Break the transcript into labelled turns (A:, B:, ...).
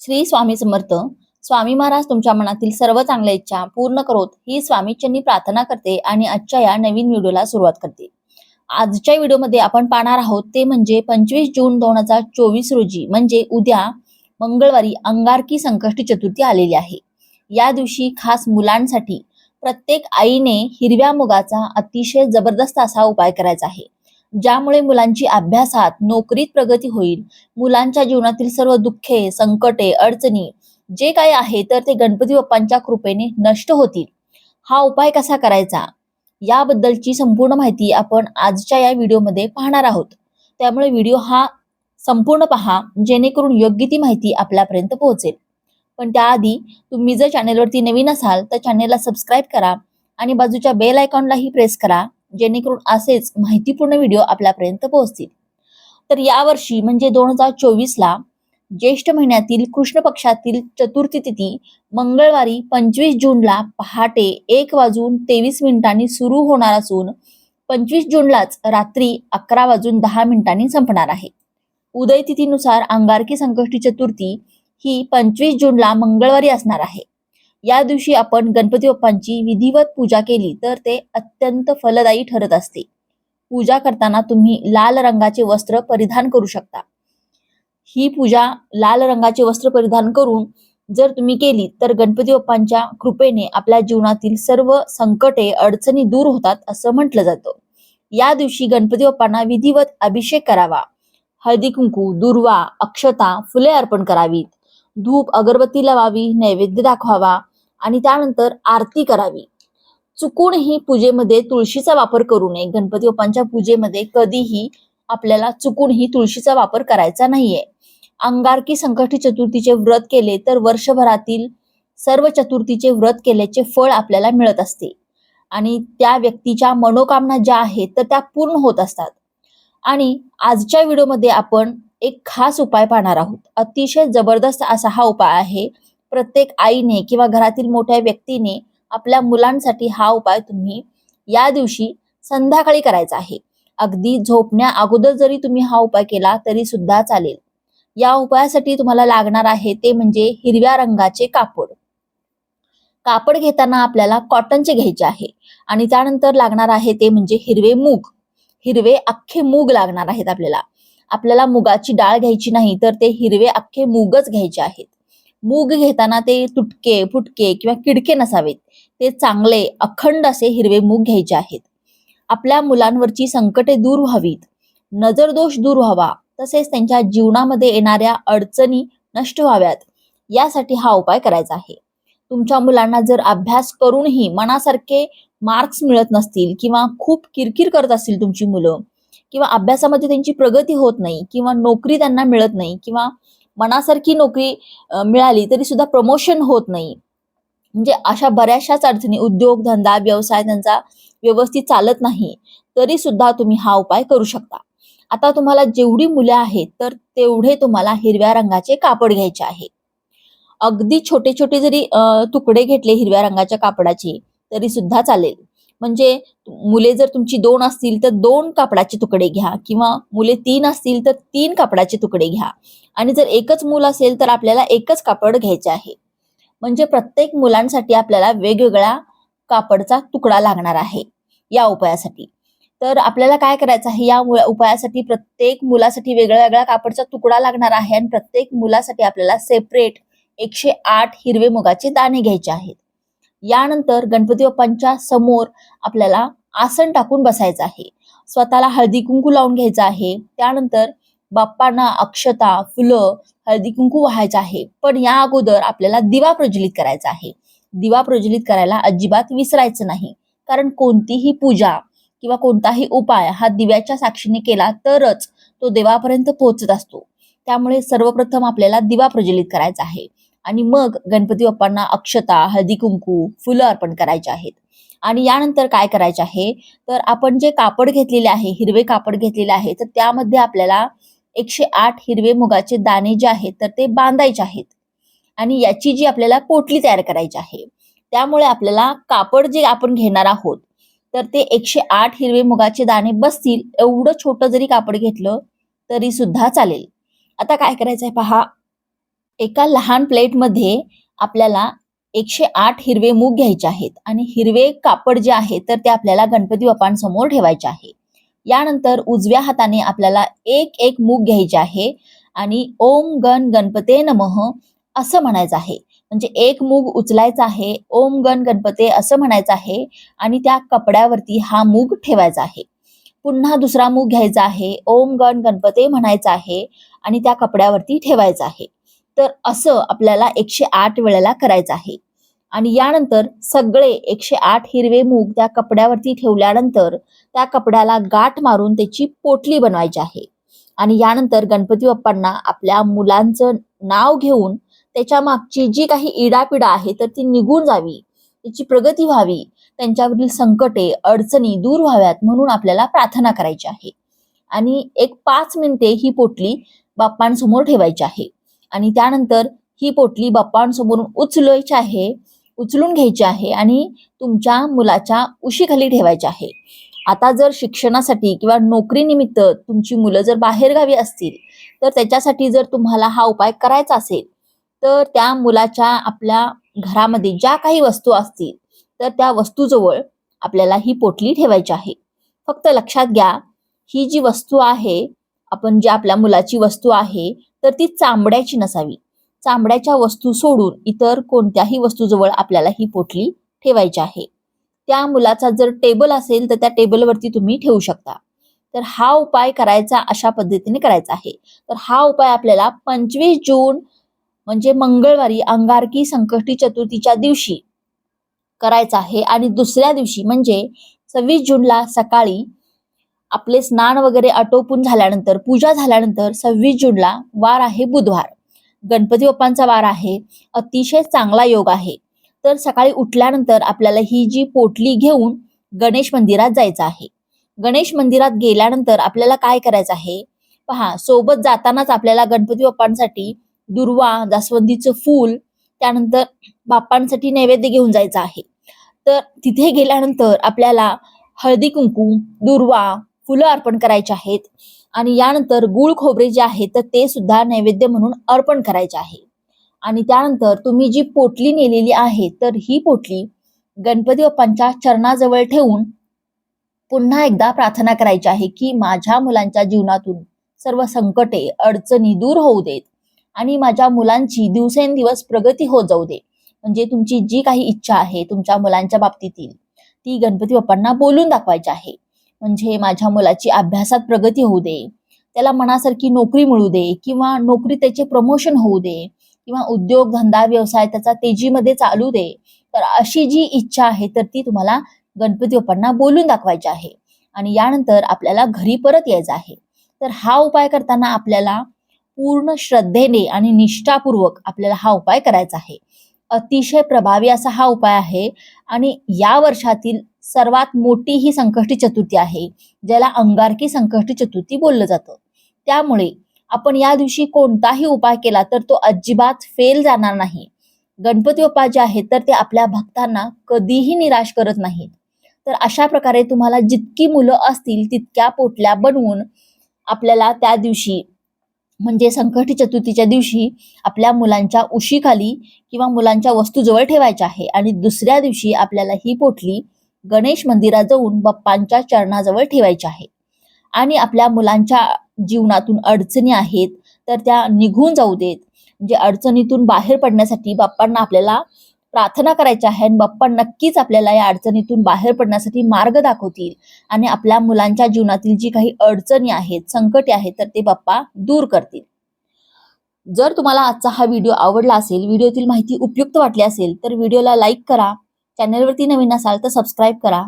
A: श्री स्वामी समर्थ. स्वामी महाराज तुमच्या मनातील सर्व चांगल्या इच्छा पूर्ण करोत ही स्वामीच्यांनी प्रार्थना करते आणि आजच्या या नवीन व्हिडिओला सुरुवात करते. आजच्या व्हिडिओमध्ये आपण पाहणार आहोत ते म्हणजे पंचवीस जून दोन हजार चोवीस रोजी म्हणजे उद्या मंगळवारी अंगारकी संकष्टी चतुर्थी आलेली आहे. या दिवशी खास मुलांसाठी प्रत्येक आईने हिरव्या मुगाचा अतिशय जबरदस्त असा उपाय करायचा आहे. ज्यामुळे मुलांची अभ्यासात नोकरीत प्रगती होईल मुलांच्या जीवनातील सर्व दुःखे संकटे अडचणी जे काही आहे तर ते गणपती बाप्पांच्या कृपेने नष्ट होतील. हा उपाय कसा करायचा? याबद्दलची संपूर्ण माहिती आपण आजच्या या व्हिडिओमध्ये पाहणार आहोत. त्यामुळे व्हिडिओ हा संपूर्ण पहा जेणेकरून योग्य ती माहिती आपल्यापर्यंत पोहोचेल. पण त्याआधी तुम्ही जर चॅनेलवरती नवीन असाल तर चॅनेलला सबस्क्राईब करा आणि बाजूच्या बेल आयकॉनलाही प्रेस करा. जेणेकरून असेच माहितीपूर्ण व्हिडिओ आपल्यापर्यंत पोहोचतील. तर यावर्षी म्हणजे दोन हजार चोवीसला ज्येष्ठ महिन्यातील कृष्ण पक्षातील चतुर्थी तिथी मंगळवारी पंचवीस जूनला पहाटे एक वाजून तेवीस मिनिटांनी सुरू होणार असून पंचवीस जूनलाच रात्री अकरा वाजून दहा मिनिटांनी संपणार आहे. उदय तिथीनुसार अंगारकी संकष्टी चतुर्थी ही पंचवीस जूनला मंगळवारी असणार आहे. या दिवशी आपण गणपती बाप्पांची विधिवत पूजा केली तर ते अत्यंत फलदायी ठरत असते. पूजा करताना तुम्ही लाल रंगाचे वस्त्र परिधान करू शकता. ही पूजा लाल रंगाचे वस्त्र परिधान करून जर तुम्ही केली तर गणपती बाप्पांच्या कृपेने आपल्या जीवनातील सर्व संकटे अडचणी दूर होतात असं म्हटलं जातं. या दिवशी गणपती बाप्पांना विधिवत अभिषेक करावा. हळदी कुंकू दुर्वा अक्षता फुले अर्पण करावीत. धूप अगरबत्ती लावावी नैवेद्य दाखवावा. आणि त्यानंतर आरती करावी. चुकूनही पूजेमध्ये तुळशीचा वापर करू नये. गणपती बाप्पांच्या पूजेमध्ये कधीही आपल्याला चुकूनही तुळशीचा वापर करायचा नाहीये. अंगारकी संकष्टी चतुर्थीचे व्रत केले तर वर्षभरातील सर्व चतुर्थीचे व्रत केल्याचे फळ आपल्याला मिळत असते. आणि त्या व्यक्तीच्या मनोकामना ज्या आहेत तर त्या पूर्ण होत असतात. आणि आजच्या व्हिडिओमध्ये आपण एक खास उपाय पाहणार आहोत. अतिशय जबरदस्त असा हा उपाय आहे प्रत्येक आईने किंवा घरातील मोठ्या व्यक्तीने आपल्या मुलांसाठी हा उपाय तुम्ही या दिवशी संध्याकाळी करायचा आहे. अगदी झोपण्या अगोदर जरी तुम्ही हा उपाय केला तरी सुद्धा चालेल. या उपायासाठी तुम्हाला लागणार आहे ते म्हणजे हिरव्या रंगाचे कापड. कापड घेताना आपल्याला कॉटनचे घ्यायचे आहे आणि त्यानंतर लागणार आहे ते म्हणजे हिरवे मूग. हिरवे अख्खे मूग लागणार आहेत आपल्याला. आपल्याला मुगाची डाळ घ्यायची नाही तर ते हिरवे अख्खे मूगच घ्यायचे आहेत. मूग घेताना ते तुटके फुटके किंवा किडके नसावेत. ते चांगले अखंड असे हिरवे मूग घ्यायचे आहेत. आपल्या मुलांवरची संकटे दूर व्हावीत. नजरदोष दूर व्हावा. तसेच त्यांच्या जीवनामध्ये येणाऱ्या अडचणी नष्ट व्हाव्यात. यासाठी हा उपाय करायचा आहे. तुमच्या मुलांना जर अभ्यास करूनही मनासारखे मार्क्स मिळत नसतील किंवा खूप किरकिर करत असतील तुमची मुलं किंवा अभ्यासामध्ये त्यांची प्रगती होत नाही किंवा नोकरी त्यांना मिळत नाही किंवा मनासारखी नोकरी मिळाली तरी सुद्धा प्रमोशन होत नाही. म्हणजे अशा बऱ्याचशाच अडचणी उद्योगधंदा व्यवसाय त्यांचा व्यवस्थित चालत नाही तरी सुद्धा तुम्ही हा उपाय करू शकता. आता तुम्हाला जेवढी मुले आहेत तर तेवढे तुम्हाला हिरव्या रंगाचे कापड घ्यायचे आहे. अगदी छोटे छोटे जरी तुकडे घेतले हिरव्या रंगाच्या कापडाचे तरी सुद्धा चालेल. म्हणजे मुले जर तुमची दोन असतील तर दोन कापडाचे तुकडे घ्या किंवा मुले तीन असतील तर तीन कापडाचे तुकडे घ्या. आणि जर एकच मूल असेल तर आपल्याला एकच कापड घ्यायचे आहे. म्हणजे प्रत्येक मुलांसाठी आपल्याला वेगवेगळ्या कापडचा तुकडा लागणार आहे या उपायासाठी. तर आपल्याला काय करायचं आहे? या उपायासाठी प्रत्येक मुलासाठी वेगळ्या वेगळ्या कापडचा तुकडा लागणार आहे आणि प्रत्येक मुलासाठी आपल्याला सेपरेट एकशे आठ हिरवे मुगाचे दाणे घ्यायचे आहेत. यानंतर गणपती बाप्पांच्या समोर आपल्याला आसन टाकून बसायचं आहे. स्वतःला हळदी कुंकू लावून घ्यायचं आहे. त्यानंतर बाप्पांना अक्षता फुलं हळदी कुंकू व्हायचं आहे. पण या अगोदर आपल्याला दिवा प्रज्वलित करायचा आहे. दिवा प्रज्वलित करायला अजिबात विसरायचं नाही. कारण कोणतीही पूजा किंवा कोणताही उपाय हा दिव्याच्या साक्षीने केला तरच तो देवापर्यंत पोहोचत असतो. त्यामुळे सर्वप्रथम आपल्याला दिवा प्रज्वलित करायचा आहे. आणि मग गणपती बाप्पांना अक्षता हळदी कुंकू फुलं अर्पण करायचे आहेत. आणि यानंतर काय करायचे आहे? तर आपण जे कापड घेतलेले आहे हिरवे कापड घेतलेले आहे तर त्यामध्ये आपल्याला एकशे आठ हिरवे मुगाचे दाणे जे आहेत तर ते बांधायचे आहेत. आणि याची जी आपल्याला पोटली तयार करायची आहे त्यामुळे आपल्याला कापड जे आपण घेणार आहोत तर ते एकशे आठ हिरवे मुगाचे दाणे बसतील. एवढं छोटं जरी कापड घेतलं तरी सुद्धा चालेल. आता काय करायचं आहे पहा? एका लहान प्लेटमध्ये आपल्याला एकशे आठ हिरवे मूग घ्यायचे आहेत आणि हिरवे कापड जे आहे तर ते आपल्याला गणपती बाप्पांसमोर ठेवायचे आहे. यानंतर उजव्या हाताने आपल्याला एक एक मूग घ्यायचे आहे आणि ओम गण गणपते नमः असं म्हणायचं आहे. म्हणजे एक मूग उचलायचा आहे ओम गण गणपते असं म्हणायचं आहे आणि त्या कपड्यावरती हा मूग ठेवायचा आहे. पुन्हा दुसरा मूग घ्यायचा आहे ओम गण गणपते म्हणायचा आहे आणि त्या कपड्यावरती ठेवायचा आहे. तर असं आपल्याला एकशे आठ वेळेला करायचं आहे. आणि यानंतर सगळे एकशे आठ हिरवे मूग त्या कपड्यावरती ठेवल्यानंतर त्या कपड्याला गाठ मारून त्याची पोटली बनवायची आहे. आणि यानंतर गणपती बाप्पांना आपल्या मुलांचं नाव घेऊन त्याच्या मागची जी काही इडापिडा आहे तर ती निघून जावी. त्याची प्रगती व्हावी. त्यांच्यावरील संकटे अडचणी दूर व्हाव्यात म्हणून आपल्याला प्रार्थना करायची आहे. आणि एक पाच मिनिटे ही पोटली बाप्पांसमोर ठेवायची आहे. आणि त्यानंतर ही पोटली बाप्पांसमोरून उचलायची आहे उचलून घ्यायची आहे आणि तुमच्या मुलाच्या उशीखाली ठेवायची आहे. आता जर शिक्षणासाठी किंवा नोकरीनिमित्त तुमची मुलं जर बाहेरगावी असतील तर त्याच्यासाठी जर तुम्हाला हा उपाय करायचा असेल तर त्या मुलाच्या आपल्या घरामध्ये ज्या काही वस्तू असतील तर त्या वस्तूजवळ आपल्याला ही पोटली ठेवायची आहे. फक्त लक्षात घ्या ही जी वस्तू आहे आपण जी आपल्या मुलाची वस्तू आहे तर ती चांबड्याची नसावी. चांबड्याच्या वस्तू सोडून इतर कोणत्याही वस्तूजवळ आपल्याला ही पोटली ठेवायची आहे. त्या मुलाचा जर टेबल असेल तर त्या टेबलवरती तुम्ही ठेवू शकता. तर हा उपाय करायचा अशा पद्धतीने करायचा आहे. तर हा उपाय आपल्याला पंचवीस जून म्हणजे मंगळवारी अंगारकी संकष्टी चतुर्थीच्या दिवशी करायचा आहे. आणि दुसऱ्या दिवशी म्हणजे सव्वीस जूनला सकाळी आपले स्नान वगैरे आटोपून झाल्यानंतर पूजा झाल्यानंतर सव्वीस जूनला वार आहे बुधवार. गणपती बाप्पांचा वार आहे. अतिशय चांगला योग आहे. तर सकाळी उठल्यानंतर आपल्याला ही जी पोटली घेऊन गणेश मंदिरात जायचं आहे. गणेश मंदिरात गेल्यानंतर आपल्याला काय करायचं आहे? पहा सोबत जातानाच आपल्याला गणपती बाप्पांसाठी दुर्वा जास्वंदीचं फूल त्यानंतर बाप्पांसाठी नैवेद्य घेऊन जायचं आहे. तर तिथे गेल्यानंतर आपल्याला हळदी कुंकू दुर्वा फुलं अर्पण करायची आहेत. आणि यानंतर गुळ खोबरे जे आहे तर ते सुद्धा नैवेद्य म्हणून अर्पण करायचे आहे. आणि त्यानंतर तुम्ही जी पोटली नेलेली आहे तर ही पोटली गणपती बाप्पांच्या चरणाजवळ ठेवून पुन्हा एकदा प्रार्थना करायची आहे की माझ्या मुलांच्या जीवनातून सर्व संकटे अडचणी दूर होऊ देत आणि माझ्या मुलांची दिवसेंदिवस प्रगती होत जाऊ दे. म्हणजे तुमची जी काही इच्छा आहे तुमच्या मुलांच्या बाबतीतील ती गणपती बाप्पांना बोलून दाखवायची आहे. म्हणजे माझ्या मुलाची अभ्यासात प्रगती होऊ दे त्याला मनासारखी नोकरी मिळू दे किंवा नोकरी त्याचे प्रमोशन होऊ दे किंवा उद्योग धंदा व्यवसाय त्याचा तेजीमध्ये चालू दे तर अशी जी इच्छा आहे तर ती तुम्हाला गणपती बाप्पांना बोलून दाखवायची आहे. आणि यानंतर आपल्याला घरी परत यायचं आहे. तर हा उपाय करताना आपल्याला पूर्ण श्रद्धेने आणि निष्ठापूर्वक आपल्याला हा उपाय करायचा आहे. अतिशय प्रभावी असा हा उपाय आहे. आणि या वर्षातील सर्वात मोठी ही संकष्टी चतुर्थी आहे ज्याला अंगारकी संकष्टी चतुर्थी बोललं जातं. त्यामुळे आपण या दिवशी कोणताही उपाय केला तर तो अजिबात फेल जाणार नाही. गणपती बाप्पा जे आहेत तर ते आपल्या भक्तांना कधीही निराश करत नाहीत. तर अशा प्रकारे तुम्हाला जितकी मुलं असतील तितक्या पोटल्या बनवून आपल्याला त्या दिवशी म्हणजे संकष्टी चतुर्थीच्या दिवशी आपल्या मुलांच्या उशीखाली किंवा मुलांच्या वस्तूजवळ ठेवायच्या आहे आणि दुसऱ्या दिवशी आपल्याला ही पोटली गणेश मंदिरात जाऊन बाप्पांच्या चरणाजवळ ठेवायचे आहे. आणि आपल्या मुलांच्या जीवनातून अडचणी आहेत तर त्या निघून जाऊ देत. म्हणजे अडचणीतून बाहेर पडण्यासाठी बाप्पांना आपल्याला प्रार्थना करायची आहे आणि बाप्पा नक्कीच आपल्याला या अडचणीतून बाहेर पडण्यासाठी मार्ग दाखवतील. आणि आपल्या मुलांच्या जीवनातील जी काही अडचणी आहेत संकटे आहेत तर ते बाप्पा दूर करतील. जर तुम्हाला आजचा हा व्हिडिओ आवडला असेल व्हिडिओतील माहिती उपयुक्त वाटली असेल तर व्हिडिओला लाईक करा. चॅनलवरती नवीन असाल तर सबस्क्राईब करा.